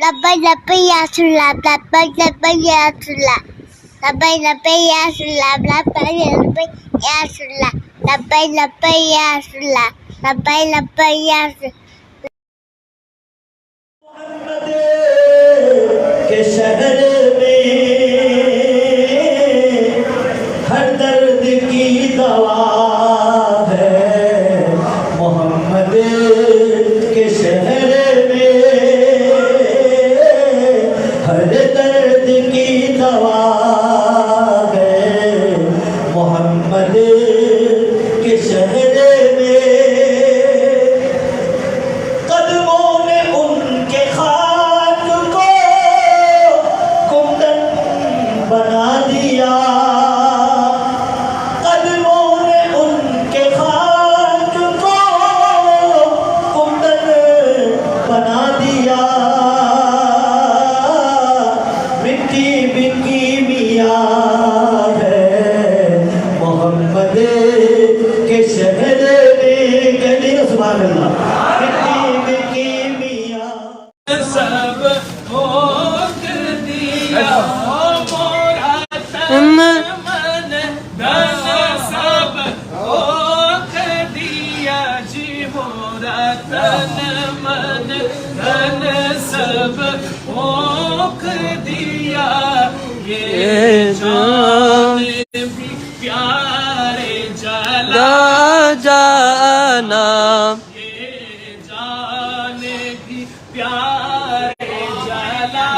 老爸，老爸牙齿啦！老爸，老 ya, 齿啦！老爸，老 Lapay, lapay 啦！老 sulap. Lapay, yarına. Gittiğimi Oh, could be a प्यारे जला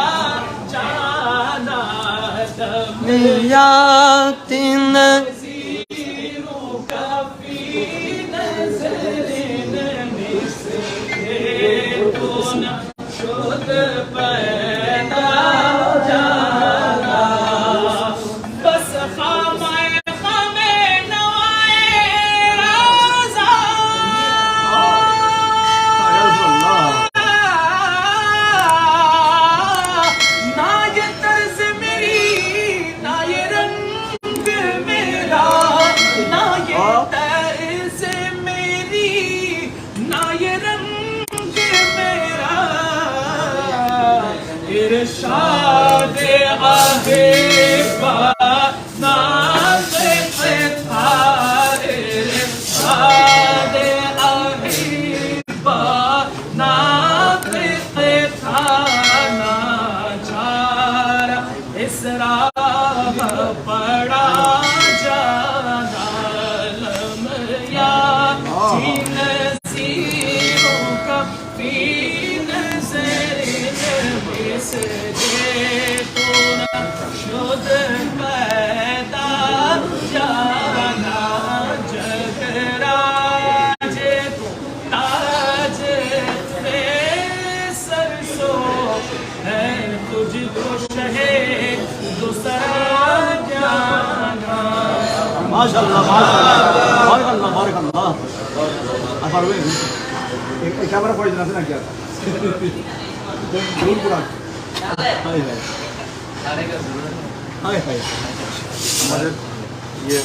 जाना दम यातिन रंग मेरा इरशाद आगे মাশাআল্লাহ মাশাআল্লাহ। বারাকাল্লাহ বারাকাল্লাহ। আর পারবে? এই ক্যামেরা প্রয়োজন আছে নাকি আর? ইয়ে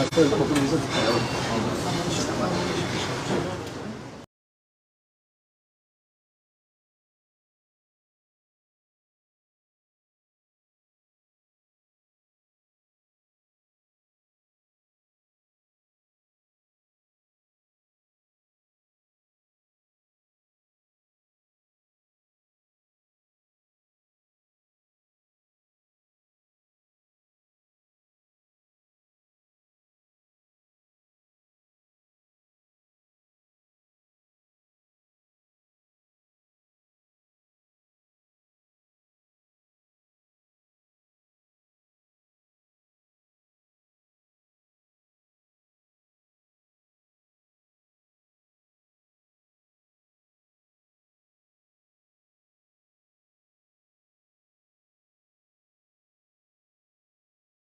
আচ্ছা, মিনিট আছে?